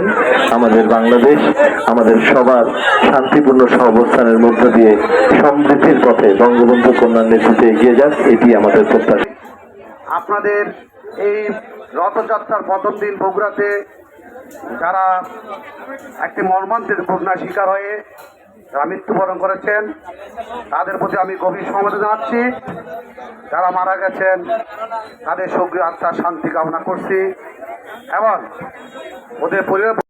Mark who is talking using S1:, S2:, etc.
S1: করেছেন আমাদের বাংলাদেশ, আমাদের সবার শান্তিপূর্ণ সহবস্থানের মধ্য দিয়ে সমৃদ্ধির পথে বঙ্গবন্ধু কন্যার নেতৃত্বে এগিয়ে যাক, এটি আমাদের প্রত্যাশা।
S2: আপনাদের এই রথযাত্রার প্রথম দিন বগুড়াতে যারা একটি মর্মান্তের ঘটনার শিকার হয়ে যারা মৃত্যুবরণ করেছেন, তাদের প্রতি আমি গভীর সমবেদনা জানাচ্ছি। যারা মারা গেছেন, তাদের সক্রিয় আত্মার শান্তি কামনা করছি। এবং ওদের পরিবার